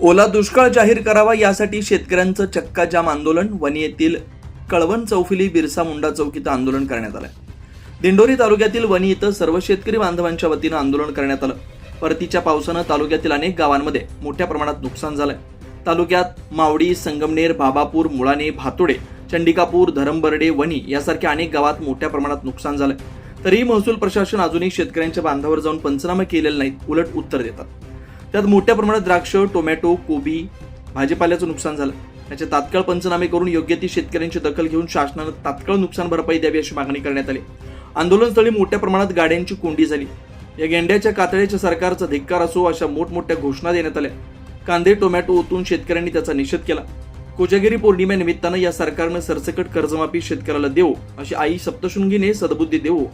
ओला दुष्काळ जाहीर करावा यासाठी शेतकऱ्यांचं चक्काजाम आंदोलन वणी येथील कळवण चौफिली बिरसा मुंडा चौकीत आंदोलन करण्यात आलं दिंडोरी तालुक्यातील वणी इथं सर्व शेतकरी बांधवांच्या वतीनं आंदोलन करण्यात आलं. परतीच्या पावसानं तालुक्यातील अनेक गावांमध्ये मोठ्या प्रमाणात नुकसान झालंय. तालुक्यात मावडी संगमनेर बाबापूर मुळाणे भातोडे चंडिकापूर धरमबर्डे वणी यासारख्या अनेक गावात मोठ्या प्रमाणात नुकसान झालंय. तरीही महसूल प्रशासन अजूनही शेतकऱ्यांच्या बांधावर जाऊन पंचनामे केलेले नाहीत उलट उत्तर देतात. त्यात मोठ्या प्रमाणात द्राक्ष टोमॅटो कोबी भाजीपाल्याचं नुकसान झालं. त्याचे तात्काळ पंचनामे करून योग्य ती शेतकऱ्यांची दखल घेऊन शासनानं तात्काळ नुकसान भरपाई द्यावी अशी मागणी करण्यात आली. आंदोलनस्थळी मोठ्या प्रमाणात गाड्यांची कोंडी झाली. या गेंड्याच्या कातळ्याच्या सरकारचा धिक्कार असो अशा मोठमोठ्या घोषणा देण्यात आल्या. कांदे टोमॅटो ओतून शेतकऱ्यांनी त्याचा निषेध केला. कोजागिरी पौर्णिमेनिमित्तानं या सरकारनं सरसकट कर्जमाफी शेतकऱ्याला देऊ अशी आई सप्तशृंगीने सद्बुद्धी देऊ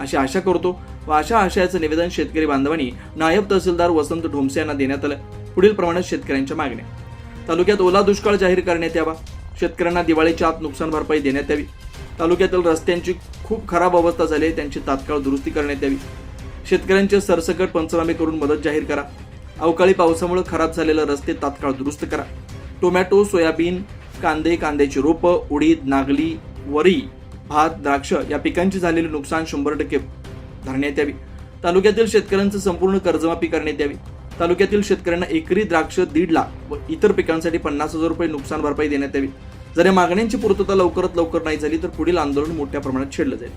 अशी आशा करतो व अशा आशयाचं निवेदन शेतकरी बांधवांनी नायब तहसीलदार वसंत ढोमसे यांना देण्यात आलं. पुढील प्रमाणात शेतकऱ्यांच्या मागण्या. तालुक्यात ओला दुष्काळ जाहीर करण्यात यावा. शेतकऱ्यांना दिवाळीच्या आत नुकसान भरपाई देण्यात यावी. तालुक्यातील रस्त्यांची खूप खराब अवस्था झाली आहे. त्यांची तात्काळ दुरुस्ती करण्यात यावी. शेतकऱ्यांचे सरसकट पंचनामे करून मदत जाहीर करा. अवकाळी पावसामुळे खराब झालेले रस्ते तात्काळ दुरुस्त करा. टोमॅटो सोयाबीन कांदे कांद्याची रोपं उडीद नागली वरी भात द्राक्ष या पिकांची झालेले नुकसान शंभर टक्के धरण्यात यावी. तालुक्यातील शेतकऱ्यांचं संपूर्ण कर्जमाफी करण्यात यावी. तालुक्यातील शेतकऱ्यांना एकरी द्राक्ष दीड लाख व इतर पिकांसाठी पन्नास हजार रुपये नुकसान भरपाई देण्यात यावी. जर या मागण्यांची पूर्तता लवकरात लवकर नाही झाली तर पुढील आंदोलन मोठ्या प्रमाणात छेडलं जाईल.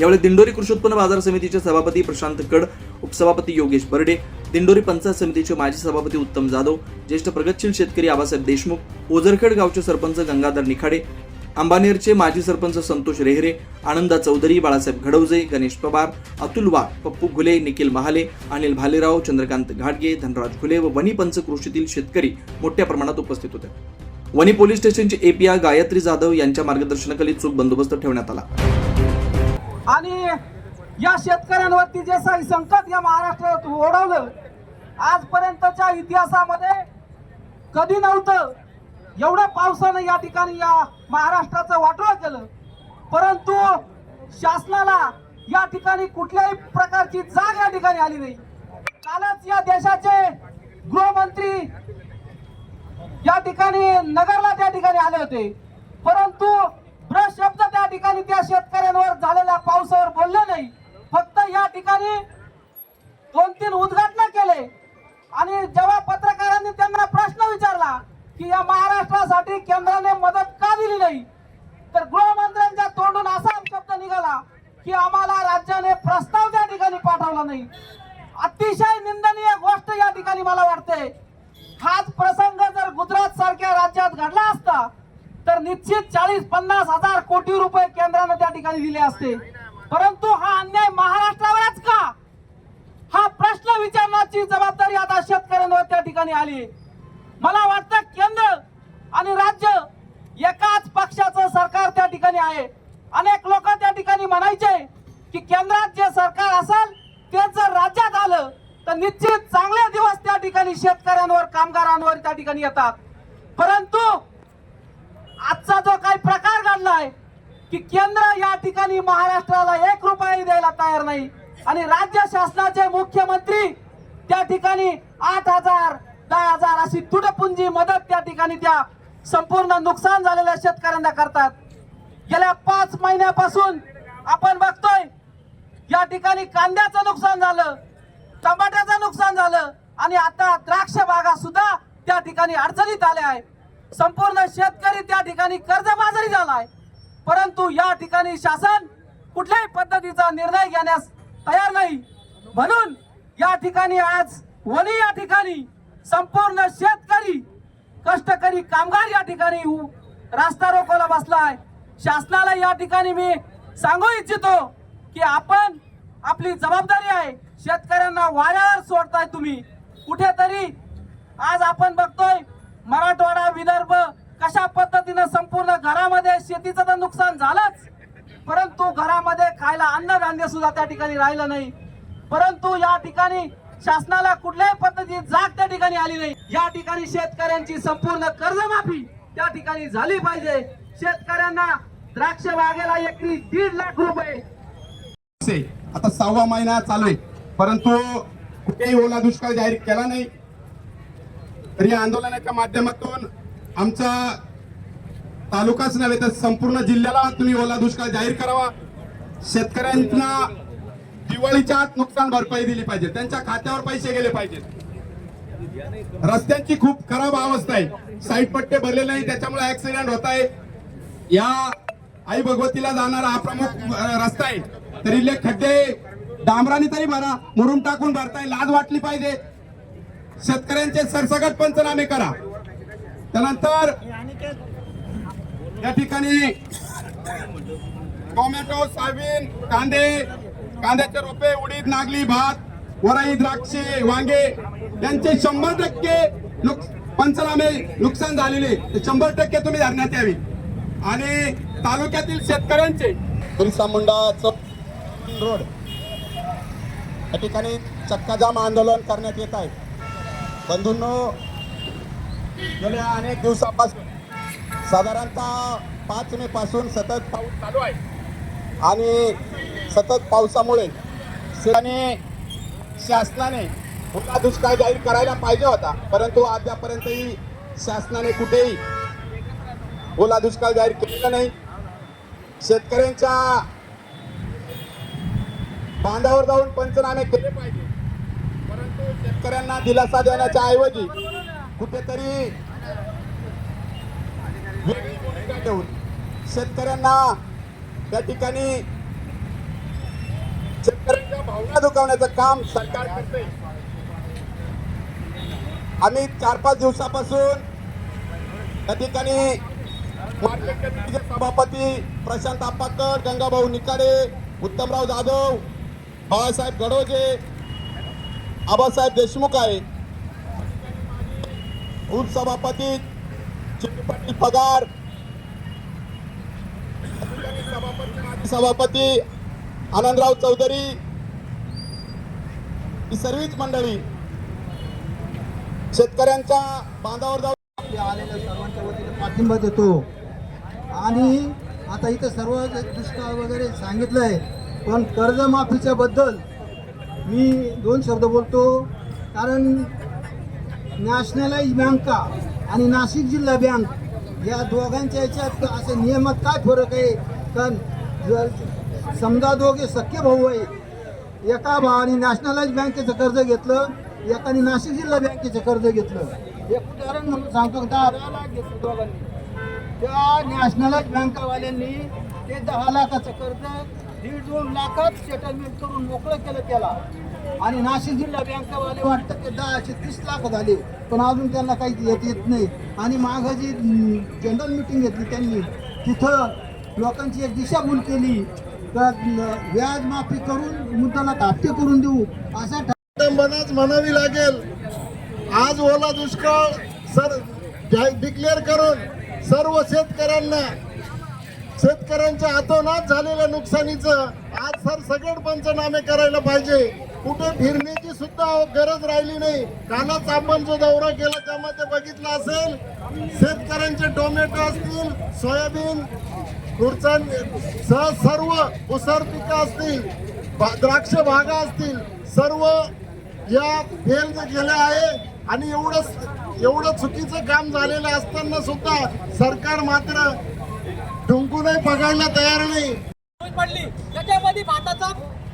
यावेळी दिंडोरी कृषी उत्पन्न बाजार समितीचे सभापती प्रशांत कड उपसभापती योगेश बर्डे दिंडोरी पंचायत समितीचे माजी सभापती उत्तम जाधव ज्येष्ठ प्रगतशील शेतकरी आबासाहेब देशमुख ओझरखेड गावचे सरपंच गंगाधर निखाडे अंबानेरचे माजी सरपंच संतोष रेहरे आनंदा चौधरी बाळासाहेब घडवजे गणेश पवार अतुल वाघ पप्पू घुले निखिल महाले अनिल भालेराव चंद्रकांत घाटगे धनराज घुले व वनीपंच कृषीतील शेतकरी मोठ्या प्रमाणात उपस्थित होते. वनी पोलीस स्टेशनचे एपीआय गायत्री जाधव यांच्या मार्गदर्शनाखाली चोख बंदोबस्त ठेवण्यात आला. आणि या शेतकऱ्यांवरती जे काही संकट या महाराष्ट्रात ओढवलं आजपर्यंतच्या इतिहासामध्ये कधी नव्हतं एवढ्या पावसानं या ठिकाणी या महाराष्ट्राचं वाटोळं केलं. परंतु शासनाला या ठिकाणी कुठल्याही प्रकारची जाग या ठिकाणी आली नाही. कालच या देशाचे गृहमंत्री या ठिकाणी नगरला त्या ठिकाणी आले होते. परंतु ब्रश शब्द त्या ठिकाणी त्या शेतकऱ्यांवर झालेल्या पावसावर बोलले नाही. फक्त या ठिकाणी दोन तीन उद्घाटन केले. आणि जेव्हा पत्रकारांनी त्यांना प्रश्न विचारला की या महाराष्ट्रासाठी केंद्राने मदत का दिली नाही? तर गृहमंत्र्यांच्या तोंडून असा शब्द निघाला की आम्हाला राज्याने प्रस्ताव त्या ठिकाणी पाठवला नाही अतिशय निंदनीय गोष्ट या ठिकाणी मला वाटते. हाच प्रसंग जर गुजरात सारख्या राज्यात घडला असता तर निश्चित चाळीस पन्नास हजार कोटी रुपये केंद्राने त्या ठिकाणी दिले असते. परंतु हा अन्याय महाराष्ट्रावरच का? हा प्रश्न विचारण्याची जबाबदारी आता शेतकऱ्यांवर त्या ठिकाणी आली मला वाटतं केंद्र आणि राज्य एकाच पक्षाचं सरकार त्या ठिकाणी आहे. अनेक लोक त्या ठिकाणी म्हणायचे की केंद्रात जे सरकार असेल ते जर राज्यात आलं तर निश्चित चांगले दिवस त्या ठिकाणी शेतकऱ्यांवर कामगारांवर त्या ठिकाणी येतात. परंतु आजचा जो काही प्रकार घडलाय की केंद्र या ठिकाणी महाराष्ट्राला एक रुपयाही द्यायला तयार नाही. आणि राज्य शासनाचे मुख्यमंत्री त्या ठिकाणी आठ हजार काय हजार अशी तुटपुंजी मदत त्या ठिकाणी त्या संपूर्ण नुकसान झालेल्या शेतकऱ्यांना करतात. गेल्या पाच महिन्यापासून आपण बघतोय या ठिकाणी कांद्याचं नुकसान झालं टमाट्याचं नुकसान झालं आणि आता द्राक्ष बागा सुद्धा त्या ठिकाणी अडचणीत आल्या आहे संपूर्ण शेतकरी त्या ठिकाणी कर्जबाजारी झालाय. परंतु या ठिकाणी शासन कुठल्याही पद्धतीचा निर्णय घेण्यास तयार नाही. म्हणून या ठिकाणी आज वणी या ठिकाणी संपूर्ण शेतकरी कष्टकरी कामगार या ठिकाणी रास्ता रोकोला बसलाय. शासनाला या ठिकाणी मी सांगू इच्छितो की आपण आपली जबाबदारी आहे. शेतकऱ्यांना वाऱ्यावर सोडताय तुम्ही. कुठेतरी आज आपण बघतोय मराठवाडा विदर्भ कशा पद्धतीनं संपूर्ण घरामध्ये शेतीचं तर नुकसान झालंच. परंतु घरामध्ये खायला अन्नधान्य सुद्धा त्या ठिकाणी राहिलं नाही. परंतु या ठिकाणी शासनाला कुठल्याही पद्धतीची जाग त्या ठिकाणी आली नाही. या ठिकाणी शेतकऱ्यांची संपूर्ण कर्जमाफी त्या ठिकाणी झाली पाहिजे. शेतकऱ्यांना द्राक्ष बागेला एकरी दीड लाख रुपये. आता सहावा महिना चालू आहे. परंतु कुठेही ओला दुष्काळ जाहीर केला नाही. तर या आंदोलनाच्या माध्यमातून आमचा तालुकाच नव्हे तर संपूर्ण जिल्ह्याला तुम्ही ओला दुष्काळ जाहीर करावा. शेतकऱ्यांना दिवाळीच्या आत नुकसान भरपाई दिली पाहिजे. त्यांच्या खात्यावर पैसे गेले पाहिजेत. रस्त्यांची खूप खराब अवस्था आहे. साईड पट्टे भरलेले नाही त्याच्यामुळे ऍक्सिडेंट होत आहे. या आई भगवतीला जाणारा हा प्रमुख रस्ता आहे. तर इथले खड्डे डांबराने तरी भरा मुरुम टाकून भरताय लाज वाटली पाहिजे. शेतकऱ्यांचे सरसगट पंचनामे करा. त्यानंतर या ठिकाणी टोमॅटो सोयाबीन कांदे कांद्याचे रोपे उडीद नागली भात वराई द्राक्षे वांगे यांचे शंभर टक्के नुक- पंचनामे नुकसान झालेले शंभर टक्के तुम्ही धरण्यात यावी. आणि तालुक्यातील शेतकऱ्यांचे बिरसा मुंडा रोड. या ठिकाणी चक्काजाम आंदोलन करण्यात येत आहे. बंधूंनो गेल्या अनेक दिवसापासून साधारणतः पाच मे पासून सतत पाऊस चालू आहे. आणि सतत पावसामुळे आणि शासनाने मोठा दुष्काळ जाहीर करायला पाहिजे होता. परंतु अद्यापर्यंतही शासनाने कुठेही ओला दुष्काळ जाहीर केलेला नाही. शेतकऱ्यांच्या बांधावर जाऊन पंचनामे केले पाहिजे. परंतु शेतकऱ्यांना दिलासा देण्याच्या ऐवजी कुठेतरी वेगळी भूमिका घेऊन शेतकऱ्यांना त्या ठिकाणी भावना दुखावण्याचं काम सरकार करते आम्ही चार पाच दिवसापासून त्या ठिकाणी मार्केट कमिटीचे सभापती प्रशांत आपाकर गंगाभाऊ निकाडे उत्तमराव जाधव बाळासाहेब गडोजे आबासाहेब देशमुख आहे. उपसभापती चिंटू पाटील पगार सभापती माजी सभापती आनंदराव चौधरी ही सर्वच मंडळी शेतकऱ्यांच्या बांधावर जाऊन आलेल्या सर्वांच्या वतीने पाठिंबा देतो. आणि आता इथं सर्व दुष्काळ वगैरे सांगितलंय पण कर्जमाफीच्या बद्दल मी दोन शब्द बोलतो. कारण नॅशनलाइज बँका आणि नाशिक जिल्हा बँक या दोघांच्या याच्यात असे नियमात काय फरक आहे? कारण जर समजा दोघे सख्य भाऊ आहे एका भावाने नॅशनलाइज बँकेचं कर्ज घेतलं एकाने नाशिक जिल्हा बँकेचं कर्ज घेतलं. एक उदाहरण म्हणून सांगतो की दहा दहा लाख घेतलं दोघांनी. त्या नॅशनलाइज बँकावाल्यांनी ते दहा लाखाचं कर्ज दीड दोन लाखात सेटलमेंट करून मोकळं केलं त्याला. आणि नाशिक जिल्हा बँकावाले वाटतं ते दहाशे तीस लाख झाले पण अजून त्यांना काही येत येत नाही. आणि मागं जी जनरल मिटिंग घेतली त्यांनी तिथं लोकांची एक दिशाभूल केली. व्याज माफी करून मुद्दाला हप्ते करून देऊ असा विडंबनाच म्हणावी लागेल. आज ओला दुष्काळ सर डिक्लेअर करून सर्व शेतकऱ्यांना शेतकऱ्यांच्या हातोनात झालेल्या नुकसानीचं आज सर सगळं पंचनामे करायला पाहिजे. कुठे फिरण्याची सुद्धा गरज राहिली नाही. कालच आपण जो दौरा केला त्यामध्ये बघितलं असेल शेतकऱ्यांचे टोमॅटो असतील सोयाबीन खुर्चा सह सर्व उसर पिकं असतील द्राक्ष बागा असतील सर्व या फेल गेल्या आहे. आणि एवढं एवढं चुकीचं काम झालेलं असताना सुद्धा सरकार मात्र ढुंकूनही बघायला तयार नाही. पडली. त्याच्यामध्ये भाताचा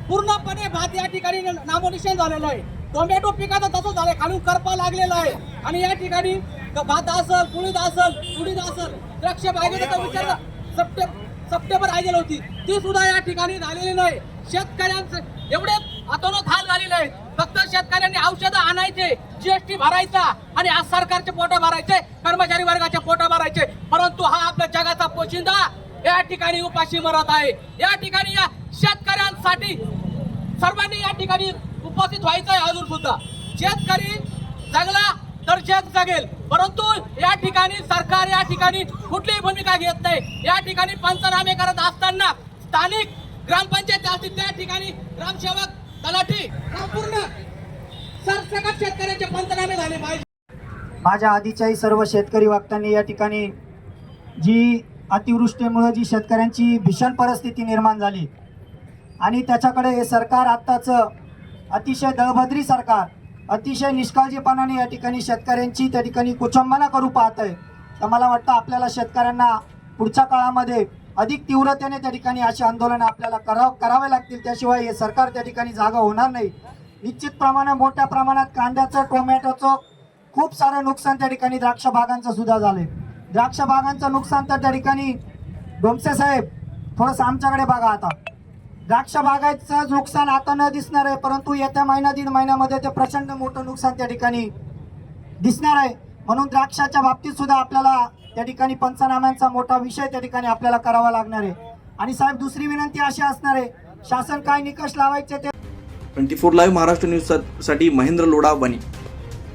पूर्णपणे भात या ठिकाणी नामोनिशन झालेलं आहे. टोमॅटो पिकाचं तसं झालं खालून करपा लागलेला आहे. आणि या ठिकाणी भात असल कुळीद असल उडीद असल द्राक्ष बागेचा विचार सप्टेंबर सप्टेंबर आलेली होती. ती सुद्धा या ठिकाणी झालेली नाही. शेतकऱ्यांचे एवढे अतोनात हाल झालेले आहेत. फक्त शेतकऱ्यांनी औषधं आणायचे जीएसटी भरायचा आणि आज सरकारचे पोटा भरायचे कर्मचारी वर्गाचे पोटा भरायचे. परंतु हा आपल्या जगाचा पोशिंदा या ठिकाणी उपाशी मरत आहे. या ठिकाणी या शेतकऱ्यांसाठी सर्वांनी या ठिकाणी उपस्थित व्हायचं आहे अजून सुद्धा. शेतकरी चांगला तर जगेल. परंतु या ठिकाणी सरकार या ठिकाणी कुठलीही भूमिका घेत नाही. या ठिकाणी पंचनामे करत असताना स्थानिक ग्रामपंचायत असतील त्या ठिकाणी ग्रामसेवक तलाठी संपूर्ण सरसकट शेतकऱ्यांचे पंचनामे झाले पाहिजे. माझ्या आधीच्याही सर्व शेतकरी वक्त्यांनी या ठिकाणी जी अतिवृष्टीमुळे जी शेतकऱ्यांची भीषण परिस्थिती निर्माण झाली आणि त्याच्याकडे हे सरकार आत्ताचं अतिशय दळभद्री सरकार अतिशय निष्काळजीपणाने या ठिकाणी शेतकऱ्यांची त्या ठिकाणी कुचंबना करू पाहत आहे तर मला वाटतं आपल्याला शेतकऱ्यांना पुढच्या काळामध्ये अधिक तीव्रतेने त्या ठिकाणी अशी आंदोलन आपल्याला कराव करावे लागतील. त्याशिवाय हे सरकार त्या ठिकाणी जागा होणार नाही. निश्चित प्रमाणात मोठ्या प्रमाणात कांद्याचं टोमॅटोचं खूप सारं नुकसान त्या ठिकाणी द्राक्ष बागांचं सुद्धा झालंय. द्राक्ष बागांचं नुकसान तर त्या ठिकाणी डोमसे साहेब थोडंसं आमच्याकडे बघा आता. द्राक्ष बागायचं नुकसान आता न दिसणार आहे परंतु येत्या महिना दीड महिन्यामध्ये ते प्रचंड मोठं नुकसान त्या ठिकाणी दिसणार आहे. म्हणून द्राक्षाच्या बाबतीत सुद्धा आपल्याला त्या ठिकाणी पंचनाम्यांचा मोठा विषय त्या ठिकाणी आपल्याला करावा लागणार आहे. आणि साहेब दुसरी विनंती अशी असणार आहे शासन काय निकष लावायचे ते ट्वेंटी फोर लाईव्ह महाराष्ट्र न्यूजसाठी महेंद्र लोढा वणी